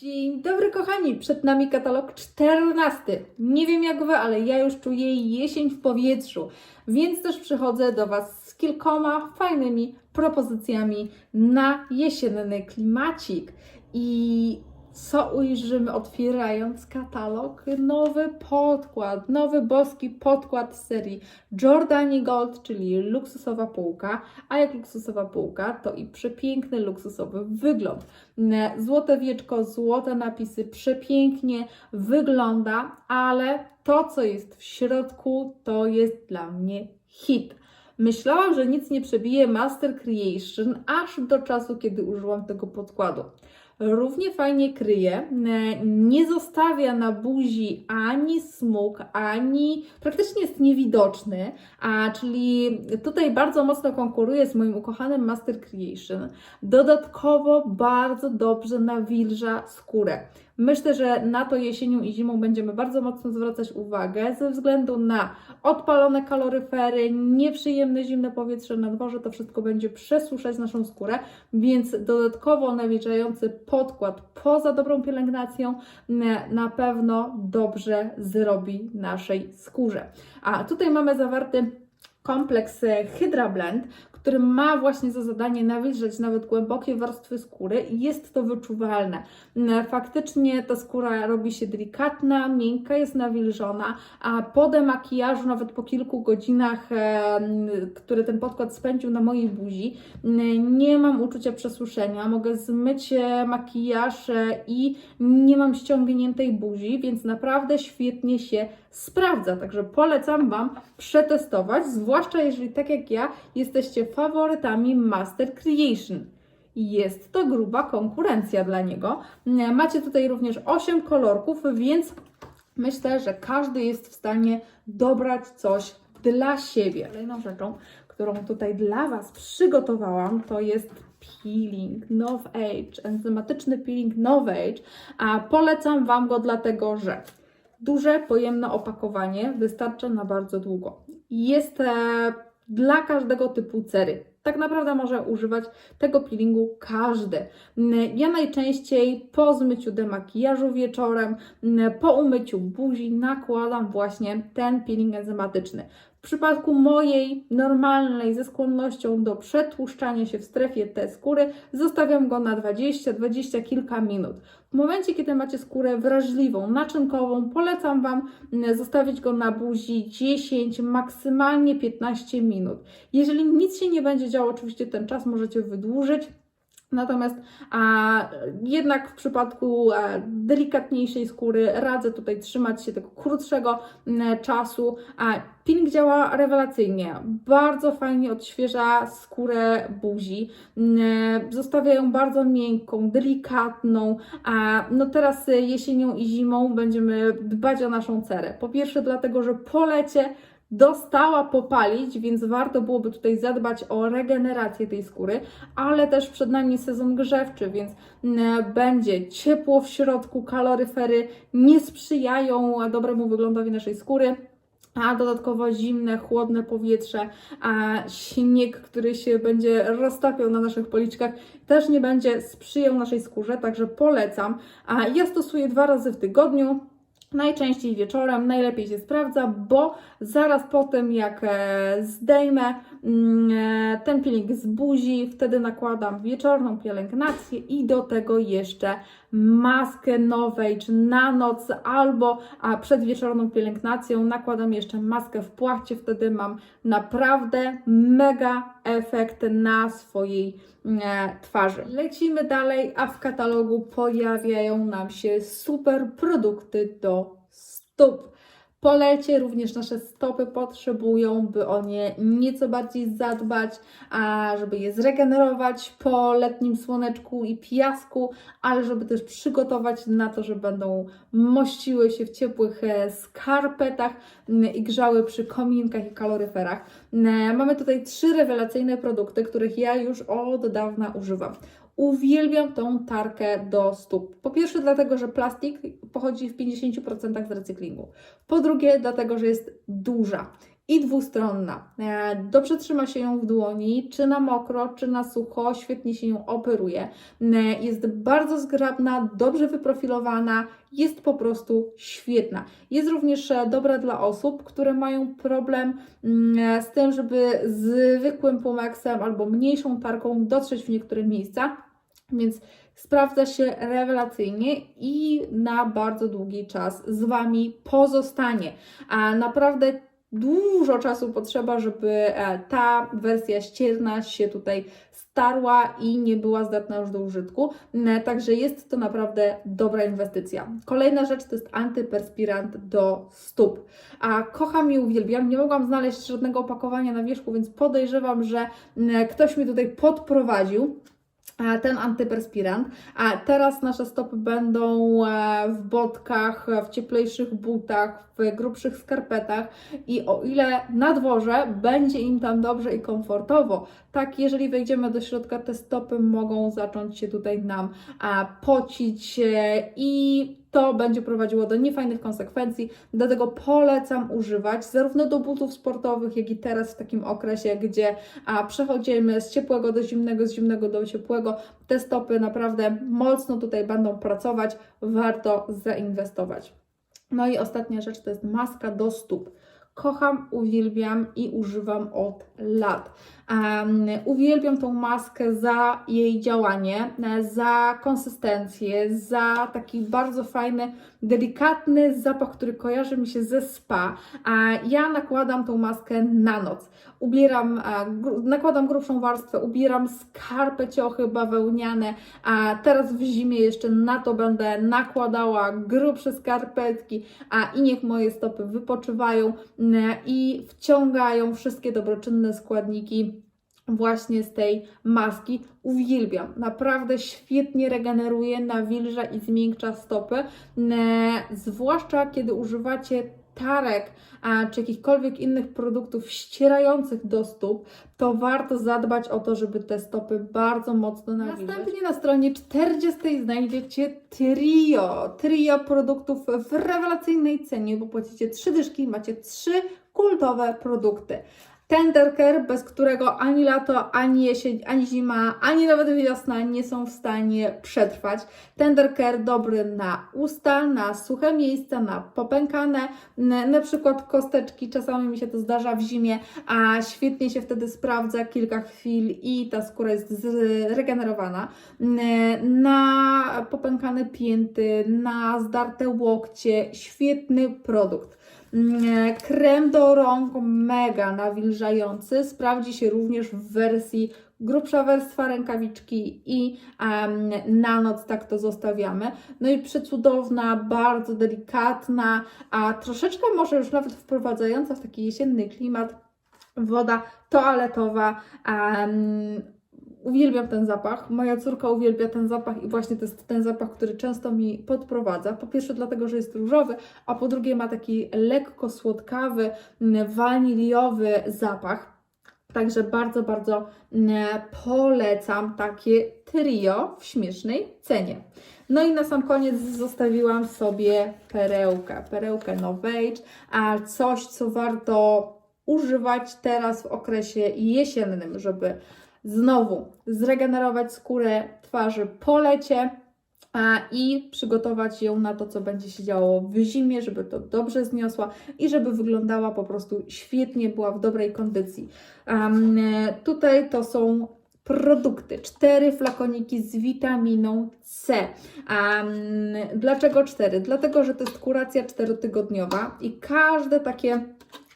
Dzień dobry kochani, przed nami katalog 14. Nie wiem jak Wy, ale ja już czuję jesień w powietrzu, więc też przychodzę do Was z kilkoma fajnymi propozycjami na jesienny klimacik. I co ujrzymy otwierając katalog? Nowy podkład, nowy boski podkład serii Jordani Gold, czyli luksusowa półka, a jak luksusowa półka, to i przepiękny luksusowy wygląd. Ne- Złote wieczko, złote napisy, przepięknie wygląda, ale to, co jest w środku, to jest dla mnie hit. Myślałam, że nic nie przebije Master Creation, aż do czasu, kiedy użyłam tego podkładu. Równie fajnie kryje, ne- nie zostawia na buzi ani smug, ani praktycznie jest niewidoczny, a czyli tutaj bardzo mocno konkuruje z moim ukochanym Master Creation. Dodatkowo bardzo dobrze nawilża skórę. Myślę, że na to jesienią i zimą będziemy bardzo mocno zwracać uwagę ze względu na odpalone kaloryfery, nieprzyjemne zimne powietrze na dworze, to wszystko będzie przesuszać naszą skórę, więc dodatkowo nawilżający podkład poza dobrą pielęgnacją m, na pewno dobrze zrobi naszej skórze. A tutaj mamy zawarty kompleks e, Hydra Blend, który ma właśnie za zadanie nawilżać nawet głębokie warstwy skóry i jest to wyczuwalne. Mm, Faktycznie ta skóra robi się delikatna, miękka, jest nawilżona, a po demakijażu, nawet po kilku godzinach, e, m, które ten podkład spędził na mojej buzi, m, nie mam uczucia przesuszenia. Mogę zmyć e, makijaż e, i nie mam ściągniętej buzi, więc naprawdę świetnie się sprawdza. Także polecam Wam przetestować, zwłaszcza jeżeli tak jak ja jesteście faworytami Master Creation. Jest to gruba konkurencja dla niego. Macie tutaj również 8 kolorków, więc myślę, że każdy jest w stanie dobrać coś dla siebie. Kolejną rzeczą, którą tutaj dla Was przygotowałam, to jest peeling Nov Age, enzymatyczny peeling Nov Age, a polecam Wam go dlatego, że duże, pojemne opakowanie wystarcza na bardzo długo. Jest e, dla każdego typu cery. Tak naprawdę może używać tego peelingu każdy. Ja najczęściej po zmyciu demakijażu wieczorem, po umyciu buzi nakładam właśnie ten peeling enzymatyczny. W przypadku mojej normalnej, ze skłonnością do przetłuszczania się w strefie T skóry, zostawiam go na 20-20 kilka minut. W momencie, kiedy macie skórę wrażliwą, naczynkową, polecam Wam mm, zostawić go na buzi 10, maksymalnie 15 minut. Jeżeli nic się nie będzie działo, oczywiście ten czas możecie wydłużyć. Natomiast a, jednak w przypadku a, delikatniejszej skóry radzę tutaj trzymać się tego krótszego m, czasu. A peeling działa rewelacyjnie, bardzo fajnie odświeża skórę buzi, m, zostawia ją bardzo miękką, delikatną. A no teraz y, jesienią i zimą będziemy dbać o naszą cerę. Po pierwsze dlatego, że po lecie dostała popalić, więc warto byłoby tutaj zadbać o regenerację tej skóry, ale też przed nami sezon grzewczy, więc mm, będzie ciepło w środku, kaloryfery nie sprzyjają dobremu wyglądowi naszej skóry. A dodatkowo zimne, chłodne powietrze, a śnieg, który się będzie roztapiał na naszych policzkach, też nie będzie sprzyjał naszej skórze, także polecam. A ja stosuję dwa razy w tygodniu. Najczęściej wieczorem, najlepiej się sprawdza, bo zaraz po tym jak e, zdejmę mm, e, ten peeling z buzi, wtedy nakładam wieczorną pielęgnację i do tego jeszcze maskę Novage na noc albo a przed wieczorną pielęgnacją nakładam jeszcze maskę w płachcie, wtedy mam naprawdę mega efekt na swojej e, twarzy. Lecimy dalej, a w katalogu pojawiają nam się super produkty do stóp. Po lecie również nasze stopy potrzebują, by o nie nieco bardziej zadbać, a żeby je zregenerować po letnim słoneczku i piasku, ale żeby też przygotować na to, że będą mościły się w ciepłych e, skarpetach i grzały przy kominkach i kaloryferach. M, Mamy tutaj trzy rewelacyjne produkty, których ja już od dawna używam. Uwielbiam tą tarkę do stóp. Po pierwsze, dlatego, że plastik pochodzi w 50% z recyklingu. Po drugie, dlatego, że jest duża i dwustronna. E, Dobrze trzyma się ją w dłoni, czy na mokro, czy na sucho, świetnie się ją operuje. E, Jest bardzo zgrabna, dobrze wyprofilowana, jest po prostu świetna. Jest również e, dobra dla osób, które mają problem mm, z tym, żeby zwykłym Pumexem albo mniejszą tarką dotrzeć w niektóre miejsca, więc sprawdza się rewelacyjnie i na bardzo długi czas z Wami pozostanie. A naprawdę dużo czasu potrzeba, żeby e, ta wersja ścierna się tutaj starła i nie była zdatna już do użytku. Mm, Także jest to naprawdę dobra inwestycja. Kolejna rzecz to jest antyperspirant do stóp. A kocham i uwielbiam. Nie mogłam znaleźć żadnego opakowania na wierzchu, więc podejrzewam, że mm, ktoś mi tutaj podprowadził ten antyperspirant. A teraz nasze stopy będą e, w botkach, e, w cieplejszych butach, w grubszych skarpetach i o ile na dworze będzie im tam dobrze i komfortowo, tak jeżeli wejdziemy do środka, te stopy mogą zacząć się tutaj nam pocić e, i to będzie prowadziło do niefajnych konsekwencji, dlatego polecam używać zarówno do butów sportowych, jak i teraz w takim okresie, gdzie a, przechodzimy z ciepłego do zimnego, z zimnego do ciepłego. Te stopy naprawdę mocno tutaj będą pracować, warto zainwestować. No i ostatnia rzecz to jest maska do stóp. Kocham, uwielbiam i używam od lat. Um, uwielbiam tą maskę za jej działanie, e, za konsystencję, za taki bardzo fajny, delikatny zapach, który kojarzy mi się ze spa. A ja nakładam tą maskę na noc. Ubieram, e, nakładam grubszą warstwę, ubieram skarpę ciochy bawełniane, a teraz w zimie jeszcze na to będę nakładała grubsze skarpetki, a i niech moje stopy wypoczywają i wciągają wszystkie dobroczynne składniki właśnie z tej maski. Uwielbiam. Naprawdę świetnie regeneruje, nawilża i zmiękcza stopy. Mm, Zwłaszcza kiedy używacie tarek a, czy jakichkolwiek innych produktów ścierających do stóp, to warto zadbać o to, żeby te stopy bardzo mocno nawilżać. Następnie na stronie 40 znajdziecie trio. Trio produktów w rewelacyjnej cenie, bo płacicie trzy dyszki i macie trzy kultowe produkty. Tender Care, bez którego ani lato, ani jesień, ani zima, ani nawet wiosna nie są w stanie przetrwać. Tender Care dobry na usta, na suche miejsca, na popękane, na przykład kosteczki, czasami mi się to zdarza w zimie, a świetnie się wtedy sprawdza kilka chwil i ta skóra jest zregenerowana. Na popękane pięty, na zdarte łokcie, świetny produkt. Mm, Krem do rąk mega nawilżający. Sprawdzi się również w wersji grubsza warstwa rękawiczki i em, na noc tak to zostawiamy. No i przecudowna, bardzo delikatna, a troszeczkę może już nawet wprowadzająca w taki jesienny klimat woda toaletowa. em, Uwielbiam ten zapach. Moja córka uwielbia ten zapach i właśnie to jest ten zapach, który często mi podprowadza. Po pierwsze dlatego, że jest różowy, a po drugie ma taki lekko słodkawy, mm, waniliowy zapach. Także bardzo, bardzo mm, polecam takie trio w śmiesznej cenie. No i na sam koniec zostawiłam sobie perełkę, perełkę Novage, a coś, co warto używać teraz w okresie jesiennym, żeby znowu zregenerować skórę twarzy po lecie i przygotować ją na to, co będzie się działo w zimie, żeby to dobrze zniosła i żeby wyglądała po prostu świetnie, była w dobrej kondycji. Em, tutaj to są produkty, cztery flakoniki z witaminą C. Em, dlaczego cztery? Dlatego, że to jest kuracja czterotygodniowa i każde takie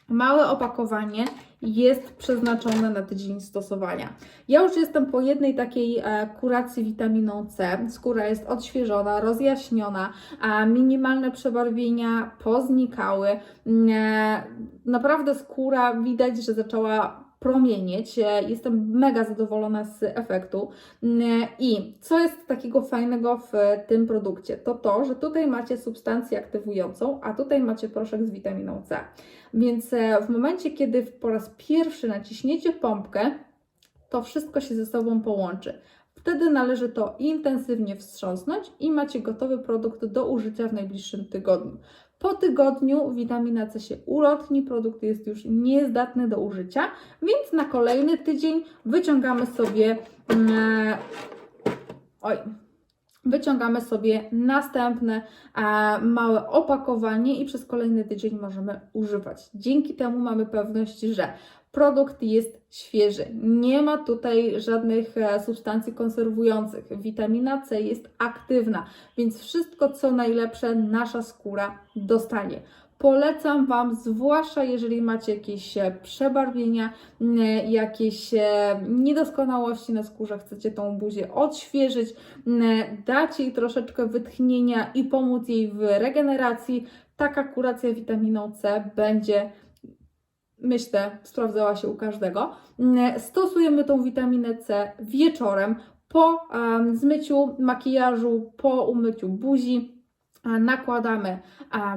małe opakowanie jest przeznaczone na tydzień stosowania. Ja już jestem po jednej takiej e, kuracji witaminą C. Skóra jest odświeżona, rozjaśniona, minimalne przebarwienia poznikały. Mm, E, naprawdę skóra widać, że zaczęła promienieć. E, Jestem mega zadowolona z efektu. Mm, I co jest takiego fajnego w tym produkcie? To to, że tutaj macie substancję aktywującą, a tutaj macie proszek z witaminą C. Więc e, w momencie, kiedy po raz pierwszy naciśniecie pompkę, to wszystko się ze sobą połączy. Wtedy należy to intensywnie wstrząsnąć i macie gotowy produkt do użycia w najbliższym tygodniu. Po tygodniu witamina C się ulotni, produkt jest już niezdatny do użycia, więc na kolejny tydzień wyciągamy sobie. mm, oj, wyciągamy sobie następne e, małe opakowanie i przez kolejny tydzień możemy używać. Dzięki temu mamy pewność, że produkt jest świeży. Nie ma tutaj żadnych e, substancji konserwujących. Witamina C jest aktywna, więc wszystko co najlepsze nasza skóra dostanie. Polecam Wam, zwłaszcza jeżeli macie jakieś e, przebarwienia, jakieś e, niedoskonałości na skórze, chcecie tą buzię odświeżyć, dać jej troszeczkę wytchnienia i pomóc jej w regeneracji. Taka kuracja witaminą C będzie myślę, sprawdzała się u każdego. Stosujemy tą witaminę C wieczorem po zmyciu makijażu, po umyciu buzi. Nakładamy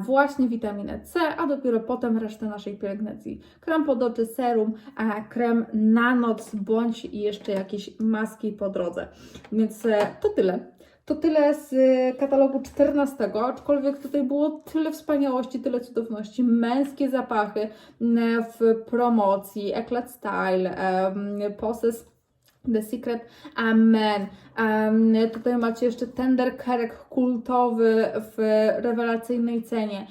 właśnie witaminę C, a dopiero potem resztę naszej pielęgnacji. Krem pod oczy, serum, krem na noc bądź jeszcze jakieś maski po drodze. Więc e, to tyle. To tyle z e, katalogu 14, aczkolwiek tutaj było tyle wspaniałości, tyle cudowności, męskie zapachy m, w promocji, Eclat Style, Poses The Secret Amen. Em, tutaj macie jeszcze tender kerek kultowy w rewelacyjnej cenie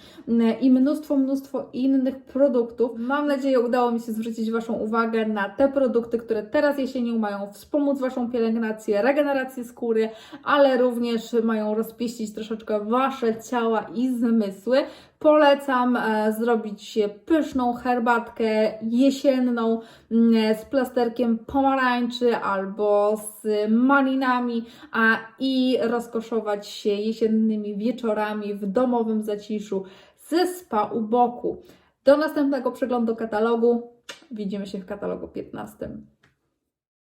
i mnóstwo, mnóstwo innych produktów. Mam nadzieję, udało mi się zwrócić Waszą uwagę na te produkty, które teraz jesienią mają wspomóc Waszą pielęgnację, regenerację skóry, ale również mają rozpieścić troszeczkę Wasze ciała i zmysły. Polecam e, zrobić pyszną herbatkę jesienną mm, z plasterkiem pomarańczy albo z malinami a, i rozkoszować się jesiennymi wieczorami w domowym zaciszu ze spa u boku. Do następnego przeglądu katalogu. Widzimy się w katalogu 15.